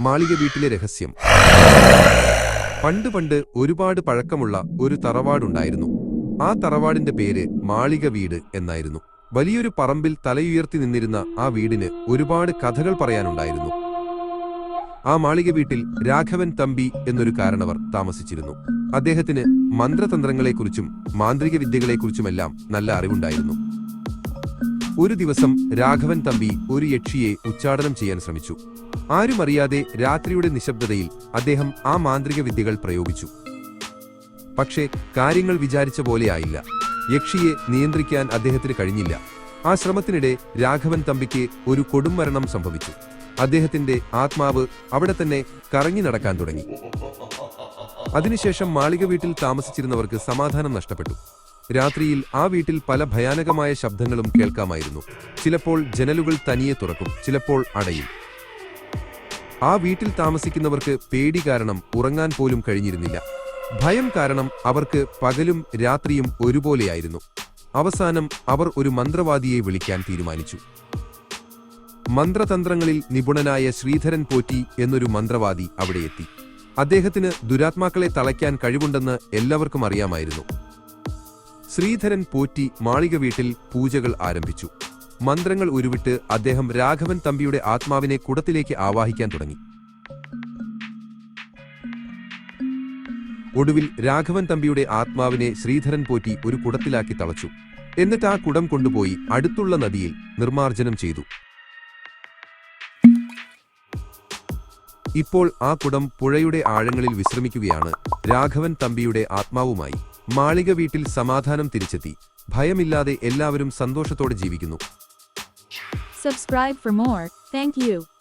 മാളിക വീട്ടിലെ രഹസ്യം. പണ്ട് പണ്ട് ഒരുപാട് പഴക്കമുള്ള ഒരു തറവാടുണ്ടായിരുന്നു. ആ തറവാടിന്റെ പേര് മാളിക വീട് എന്നായിരുന്നു. വലിയൊരു പറമ്പിൽ തലയുയർത്തി നിന്നിരുന്ന ആ വീടിന് ഒരുപാട് കഥകൾ പറയാനുണ്ടായിരുന്നു. ആ മാളിക വീട്ടിൽ രാഘവൻ തമ്പി എന്നൊരു കാരണവർ താമസിച്ചിരുന്നു. അദ്ദേഹത്തിന് മന്ത്രതന്ത്രങ്ങളെക്കുറിച്ചും മാന്ത്രിക വിദ്യകളെക്കുറിച്ചുമെല്ലാം നല്ല അറിവുണ്ടായിരുന്നു. ഒരു ദിവസം രാഘവൻ തമ്പി ഒരു യക്ഷിയെ ഉച്ചാടനം ചെയ്യാൻ ശ്രമിച്ചു. ആരുമറിയാതെ രാത്രിയുടെ നിശബ്ദതയിൽ അദ്ദേഹം ആ മാന്ത്രിക വിദ്യകൾ പ്രയോഗിച്ചു. പക്ഷേ കാര്യങ്ങൾ വിചാരിച്ച പോലെയായില്ല യക്ഷിയെ നിയന്ത്രിക്കാൻ അദ്ദേഹത്തിന് കഴിഞ്ഞില്ല. ആ ശ്രമത്തിനിടെ രാഘവൻ തമ്പിക്ക് ഒരു കൊടുംമരണം സംഭവിച്ചു. അദ്ദേഹത്തിന്റെ ആത്മാവ് അവിടെ തന്നെ കറങ്ങി നടക്കാൻ തുടങ്ങി. അതിനുശേഷം മാളിക വീട്ടിൽ താമസിച്ചിരുന്നവർക്ക് സമാധാനം നഷ്ടപ്പെട്ടു. രാത്രിയിൽ ആ വീട്ടിൽ പല ഭയാനകമായ ശബ്ദങ്ങളും കേൾക്കാമായിരുന്നു. ചിലപ്പോൾ ജനലുകൾ തനിയെ തുറക്കും ചിലപ്പോൾ അടയും. ആ വീട്ടിൽ താമസിക്കുന്നവർക്ക് പേടി കാരണം ഉറങ്ങാൻ പോലും കഴിഞ്ഞിരുന്നില്ല. ഭയം കാരണം അവർക്ക് പകലും രാത്രിയും ഒരുപോലെയായിരുന്നു. അവസാനം അവർ ഒരു മന്ത്രവാദിയെ വിളിക്കാൻ തീരുമാനിച്ചു. മന്ത്രതന്ത്രങ്ങളിൽ നിപുണനായ ശ്രീധരൻ പോറ്റി എന്നൊരു മന്ത്രവാദി അവിടെയെത്തി അദ്ദേഹത്തിന് ദുരാത്മാക്കളെ തളയ്ക്കാൻ കഴിവുണ്ടെന്ന് എല്ലാവർക്കും അറിയാമായിരുന്നു. ശ്രീധരൻ പോറ്റി മാളിക വീട്ടിൽ പൂജകൾ ആരംഭിച്ചു. മന്ത്രങ്ങൾ ഉരുവിട്ട് അദ്ദേഹം രാഘവൻ തമ്പിയുടെ ആത്മാവിനെ കുടത്തിലേക്ക് ആവാഹിക്കാൻ തുടങ്ങി. ഒടുവിൽ രാഘവൻ തമ്പിയുടെ ആത്മാവിനെ ശ്രീധരൻ പോറ്റി ഒരു കുടത്തിലാക്കി തളച്ചു. എന്നിട്ട് ആ കുടം കൊണ്ടുപോയി അടുത്തുള്ള നദിയിൽ നിർമാർജനം ചെയ്തു. ഇപ്പോൾ ആ കുടം പുഴയുടെ ആഴങ്ങളിൽ വിശ്രമിക്കുകയാണ് രാഘവൻ തമ്പിയുടെ ആത്മാവുമായി. മാളിക വീട്ടിൽ സമാധാനം തിരിച്ചെത്തി. ഭയമില്ലാതെ എല്ലാവരും സന്തോഷത്തോടെ ജീവിക്കുന്നു. Subscribe for more thank you.